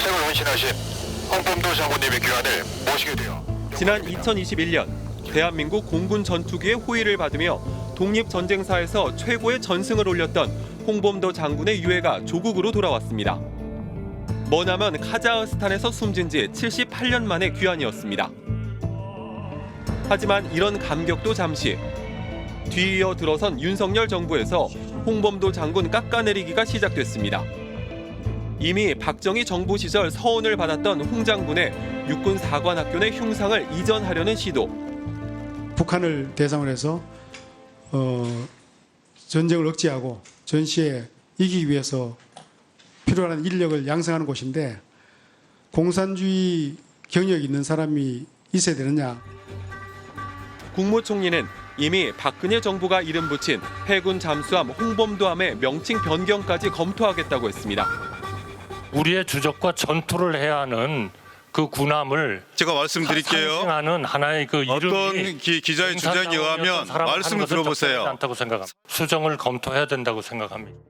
평생을 헌신하신 홍범도 장군님의 귀환을 모시게 되어 지난 2021년 대한민국 공군 전투기의 호의를 받으며 독립전쟁사에서 최고의 전승을 올렸던 홍범도 장군의 유해가 조국으로 돌아왔습니다. 머나먼 카자흐스탄에서 숨진 지 78년 만의 귀환이었습니다. 하지만 이런 감격도 잠시 뒤이어 들어선 윤석열 정부에서 홍범도 장군 깎아내리기가 시작됐습니다. 이미 박정희 정부 시절 서원을 받았던 홍 장군의 육군 사관학교 내 흉상을 이전하려는 시도. 북한을 대상으로 해서 어, 전쟁을 억제하고 전시에 이기기 위해서 필요한 인력을 양성하는 곳인데 공산주의 경력이 있는 사람이 있어야 되느냐 국무총리는 이미 박근혜 정부가 이름 붙인 해군 잠수함 홍범도함의 명칭 변경까지 검토하겠다고 했습니다. 우리의 주적과 전투를 해야 하는 그 군함을 제가 말씀드릴게요. 상징하는 하나의 그 이름이 어떤 기, 기자의 주장에 의하면 말씀을 들어보세요. 않다고 생각합니다. 수정을 검토해야 된다고 생각합니다.